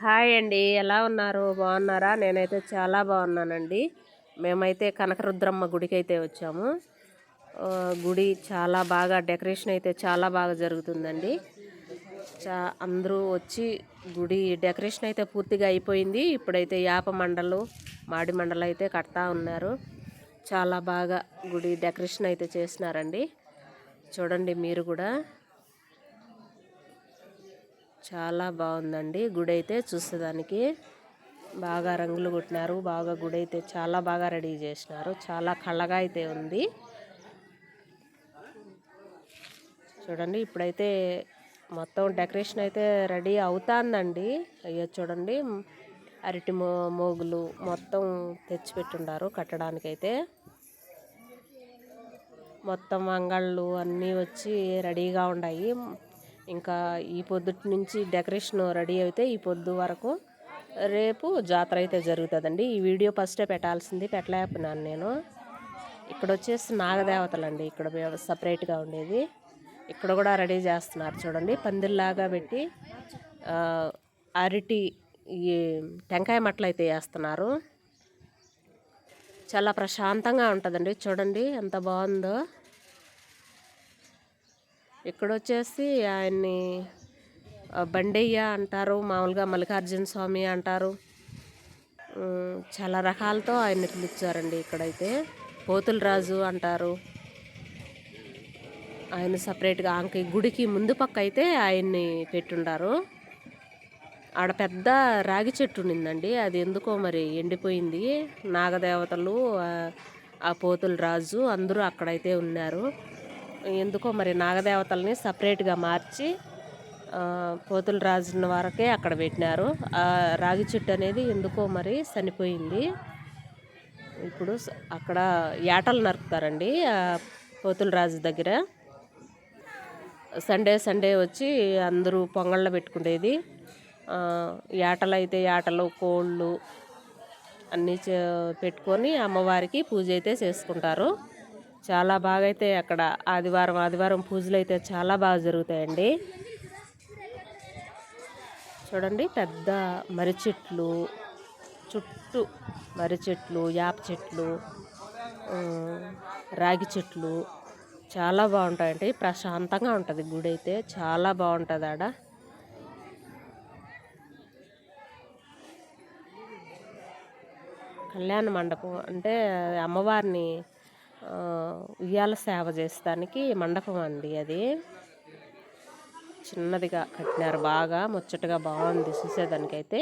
Hi అండి. ఎలా ఉన్నారు? బాగున్నారా? నేనైతే చాలా బాగున్నానండి. మేమైతే కనకరుద్రమ్మ గుడికి అయితే వచ్చాము గుడి చాలా బాగా డెకరేషన్ అయితే చాలా బాగా జరుగుతుందండి. చా అందరూ వచ్చి గుడి డెకరేషన్ అయితే పూర్తిగా అయిపోయింది. ఇప్పుడైతే యాప మండలు మాడి మండలు అయితే కడతా ఉన్నారు. చాలా బాగా గుడి డెకరేషన్ అయితే చేసినారండి. చూడండి మీరు కూడా. చాలా బాగుందండి. గుడి అయితే చూసేదానికి బాగా రంగులు కొట్టినారు. బాగా గుడి అయితే చాలా బాగా రెడీ చేసినారు. చాలా కళ్ళగా అయితే ఉంది. చూడండి ఇప్పుడైతే మొత్తం డెకరేషన్ అయితే రెడీ అవుతుందండి. అయ్యో చూడండి అరటి మో మోగులు మొత్తం తెచ్చిపెట్టుండారు కట్టడానికైతే. మొత్తం అంగళ్ళు అన్నీ వచ్చి రెడీగా ఉన్నాయి ఇంకా ఈ పొద్దుటి నుంచి డెకరేషన్ రెడీ అయితే ఈ పొద్దు వరకు. రేపు జాతర అయితే జరుగుతుందండి. ఈ వీడియో ఫస్టే పెట్టాల్సింది పెట్టలేకపోయినాను నేను. ఇక్కడ వచ్చేసి నాగదేవతలండి. ఇక్కడ సపరేట్గా ఉండేది. ఇక్కడ కూడా రెడీ చేస్తున్నారు చూడండి. పందిల్లాగా పెట్టి అరటి ఈ టెంకాయ మట్టలు అయితే వేస్తున్నారు. చాలా ప్రశాంతంగా ఉంటుందండి. చూడండి ఎంత బాగుందో. ఇక్కడ వచ్చేసి ఆయన్ని బండయ్య అంటారు మామూలుగా మల్లికార్జున స్వామి అంటారు. చాలా రకాలతో ఆయన్ని పిలిచారండి ఇక్కడైతే. పోతుల రాజు అంటారు. ఆయన సపరేట్గా ఆంకి గుడికి ముందు పక్క అయితే ఆయన్ని పెట్టుండారు. ఆడ పెద్ద రాగి చెట్టు ఉండిందండి అది ఎందుకో మరి ఎండిపోయింది. నాగదేవతలు ఆ- ఆ పోతుల రాజు అందరూ అక్కడైతే ఉన్నారు. ఎందుకో మరి నాగదేవతల్ని సపరేట్గా మార్చి పోతుల రాజుని వరకే అక్కడ పెట్టినారు. ఆ రాగి చెట్టు అనేది ఎందుకో మరి చనిపోయింది. ఇప్పుడు అక్కడ ఏటలు నరుకుతారండి పోతుల రాజు దగ్గర. సండే సండే వచ్చి అందరూ పొంగళ్ళ పెట్టుకునేది ఏటలు అయితే ఏటలు కోళ్ళు అన్నీ చే- పెట్టుకొని అమ్మవారికి పూజ అయితే చేసుకుంటారు. చాలా బాగా అయితే అక్కడ ఆదివారం ఆదివారం పూజలు అయితే చాలా బాగా జరుగుతాయండి. చూడండి పెద్ద మర్రి చెట్లు చుట్టూ మర్రి చెట్లు యాప చెట్లు రాగి చెట్లు చాలా బాగుంటాయండి. ప్రశాంతంగా ఉంటుంది గుడి అయితే చాలా బాగుంటుంది ఆడ. కళ్యాణ మండపం అంటే అమ్మవారిని ఉయ్యాల సేవ చేస్తానికి మండపం అండి అది. చిన్నదిగా కట్టినారు బాగా ముచ్చటగా బాగుంది చూసేదానికైతే.